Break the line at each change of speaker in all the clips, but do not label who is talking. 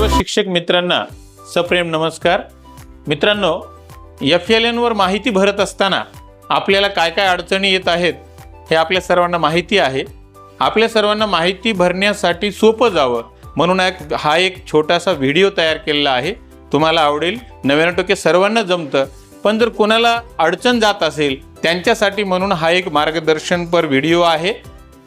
सर्व शिक्षक मित्रांना सप्रेम नमस्कार. मित्रांनो एफ एल एनवर माहिती भरत असताना आपल्याला काय काय अडचणी येत आहेत हे आपल्या सर्वांना माहिती आहे. आपल्या सर्वांना माहिती भरण्यासाठी सोपं जावं म्हणून एक हा एक छोटासा व्हिडिओ तयार केलेला आहे. तुम्हाला आवडेल नव्याण्णव टक्के सर्वांना जमतं. पण जर कोणाला अडचण जात असेल त्यांच्यासाठी म्हणून हा एक मार्गदर्शनपर व्हिडिओ आहे.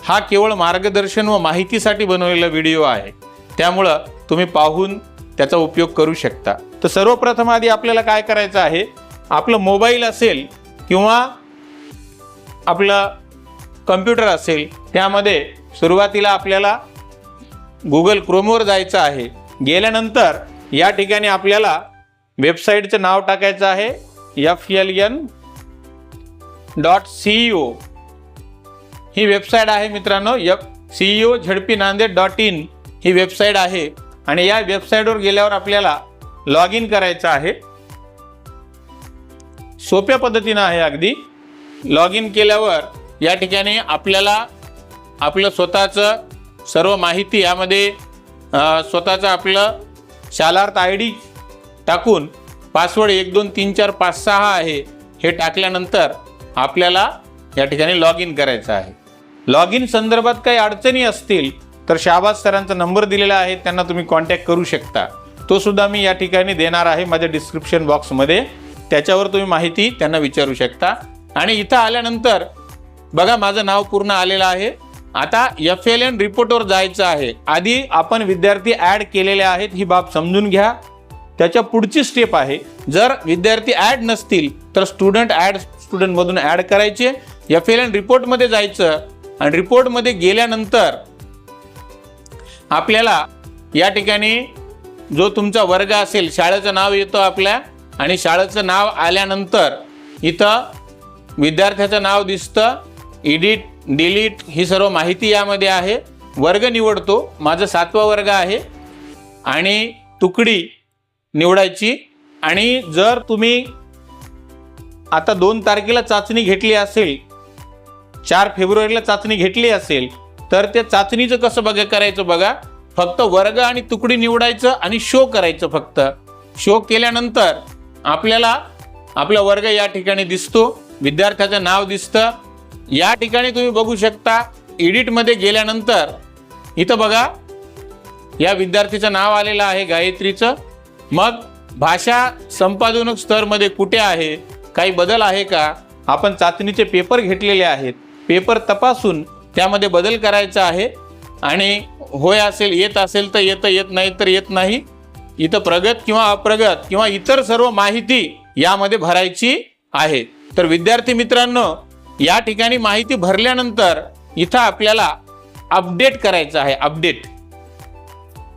हा केवळ मार्गदर्शन व माहितीसाठी बनवलेला व्हिडिओ आहे. त्यामुळं तुम्ही पाहून त्याचा उपयोग करू शकता. तर सर्वप्रथम आधी आपल्याला काय करायचं आहे? आपलं मोबाईल असेल किंवा आपलं कम्प्युटर असेल त्यामध्ये सुरुवातीला आपल्याला गुगल क्रोमवर जायचं आहे. गेल्यानंतर या ठिकाणी आपल्याला वेबसाईटचं नाव टाकायचं आहे F L N dot C O. ही वेबसाईट आहे मित्रांनो F C O ZP Nanded dot in. He website आहे. आणि या वेबसाईटवर गेल्यावर आपल्याला लॉग इन करायचं आहे. सोप्या पद्धतीनं आहे अगदी. लॉग इन केल्यावर या ठिकाणी आपल्याला आपलं स्वतःचं सर्व माहिती यामध्ये स्वतःचं आपलं शालार्थ आय डी टाकून पासवर्ड एक दोन तीन चार पाच सहा आहे हे टाकल्यानंतर आपल्याला या ठिकाणी लॉग इन करायचं आहे. लॉग इन संदर्भात काही अडचणी असतील तर शाहबाज सरांचा नंबर दिलेला आहे त्यांना तुम्ही कॉन्टॅक्ट करू शकता. तो सुद्धा मी या ठिकाणी देणार आहे माझ्या डिस्क्रिप्शन बॉक्समध्ये त्याच्यावर तुम्ही माहिती त्यांना विचारू शकता. आणि इथं आल्यानंतर बघा माझं नाव पूर्ण आलेलं आहे. आता एफ एल एन रिपोर्टवर जायचं आहे. आधी आपण विद्यार्थी ॲड केलेले आहेत ही बाब समजून घ्या. त्याच्या पुढची स्टेप आहे जर विद्यार्थी ॲड नसतील तर स्टुडंट ॲड स्टुडंटमधून ॲड करायचे. एफ एल एन रिपोर्टमध्ये जायचं. आणि रिपोर्टमध्ये गेल्यानंतर आपल्याला या ठिकाणी जो तुमचा वर्ग असेल शाळेचं नाव येतं आपल्या आणि शाळेचं नाव आल्यानंतर इथं विद्यार्थ्याचं नाव दिसतं. एडिट डिलीट ही सर्व माहिती यामध्ये आहे. वर्ग निवडतो. माझं सातवा वर्ग आहे. आणि तुकडी निवडायची. आणि जर तुम्ही आता दोन तारखेला चाचणी घेतली असेल चार फेब्रुवारीला चाचणी घेतली असेल तर त्या चाचणीचं कसं बघा करायचं बघा. फक्त वर्ग आणि तुकडी निवडायचं आणि शो करायचं फक्त. शो केल्यानंतर आपल्याला आपला वर्ग या ठिकाणी दिसतो. विद्यार्थ्याचं नाव दिसतं. या ठिकाणी तुम्ही बघू शकता एडिटमध्ये गेल्यानंतर इथं बघा या विद्यार्थीचं नाव आलेलं आहे गायत्रीचं. मग भाषा संपादनक स्तरमध्ये कुठे आहे? काही बदल आहे का? आपण चाचणीचे पेपर घेतलेले आहेत. पेपर तपासून त्यामध्ये बदल करायचा आहे. आणि होय असेल येत असेल तर येतं येत नाही तर येत नाही. इथं प्रगत किंवा अप्रगत किंवा इतर सर्व माहिती यामध्ये भरायची आहे. तर विद्यार्थी मित्रांनो या ठिकाणी माहिती भरल्यानंतर इथं आपल्याला अपडेट करायचं आहे अपडेट.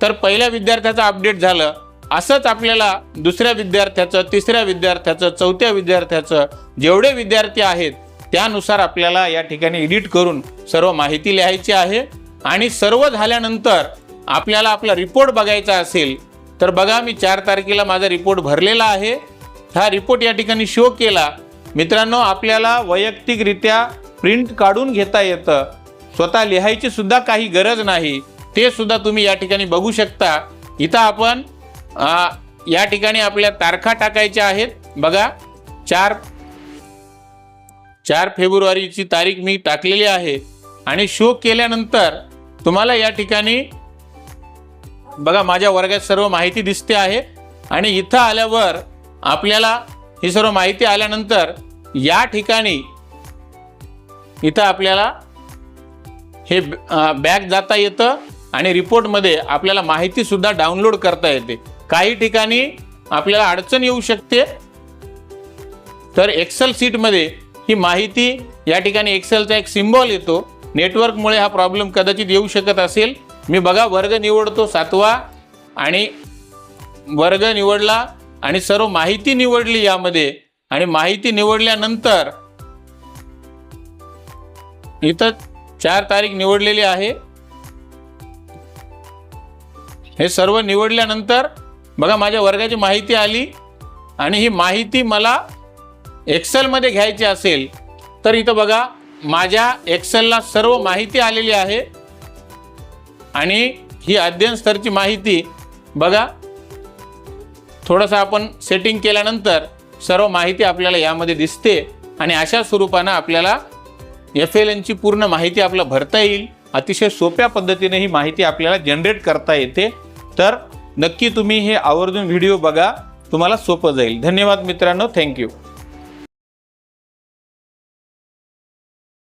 तर पहिल्या विद्यार्थ्याचं अपडेट झालं. असंच आपल्याला दुसऱ्या विद्यार्थ्याचं तिसऱ्या विद्यार्थ्याचं चौथ्या विद्यार्थ्याचं जेवढे विद्यार्थी आहेत त्यानुसार आपल्याला या ठिकाणी एडिट करून सर्व माहिती लिहायची आहे. आणि सर्व झाल्यानंतर आपल्याला आपला रिपोर्ट बघायचा असेल तर बघा मी चार तारखेला माझा रिपोर्ट भरलेला आहे. हा रिपोर्ट या ठिकाणी शो केला. मित्रांनो आपल्याला वैयक्तिकरित्या प्रिंट काढून घेता येतं. स्वतः लिहायची सुद्धा काही गरज नाही. ते सुद्धा तुम्ही या ठिकाणी बघू शकता. इथं आपण या ठिकाणी आपल्या तारखा टाकायच्या आहेत. बघा चार चार फेब्रुवारीची तारीख मी टाकलेली आहे. आणि शो केल्यानंतर तुम्हाला या ठिकाणी बघा माझ्या वर्गात सर्व माहिती दिसते आहे. आणि इथं आल्यावर आपल्याला ही सर्व माहिती आल्यानंतर या ठिकाणी इथं आपल्याला हे बॅग जाता येतं आणि रिपोर्टमध्ये आपल्याला माहितीसुद्धा डाउनलोड करता येते. काही ठिकाणी आपल्याला अडचण येऊ शकते. तर एक्सेल सीटमध्ये ही माहिती या ठिकाणी एक्सेलचा एक सिम्बॉल येतो. नेटवर्कमुळे हा प्रॉब्लेम कदाचित येऊ शकत असेल. मी बघा वर्ग निवडतो सातवा आणि वर्ग निवडला आणि सर्व माहिती निवडली यामध्ये. आणि माहिती निवडल्यानंतर इथं चार तारीख निवडलेली आहे. हे सर्व निवडल्यानंतर बघा माझ्या वर्गाची माहिती आली आणि ही माहिती मला एक्सेलमध्ये घ्यायचे असेल तर इथं बघा माझ्या एक्सेलला सर्व माहिती आलेली आहे. आणि ही अध्ययन स्तरची माहिती बघा थोडंसं आपण सेटिंग केल्यानंतर सर्व माहिती आपल्याला यामध्ये दिसते आणि अशा स्वरूपानं आपल्याला एफ एल एनची पूर्ण माहिती आपल्याला भरता येईल. अतिशय सोप्या पद्धतीने ही माहिती आपल्याला जनरेट करता येते. तर नक्की तुम्ही हे आवर्जून व्हिडिओ बघा तुम्हाला सोपं जाईल. धन्यवाद मित्रांनो. थँक्यू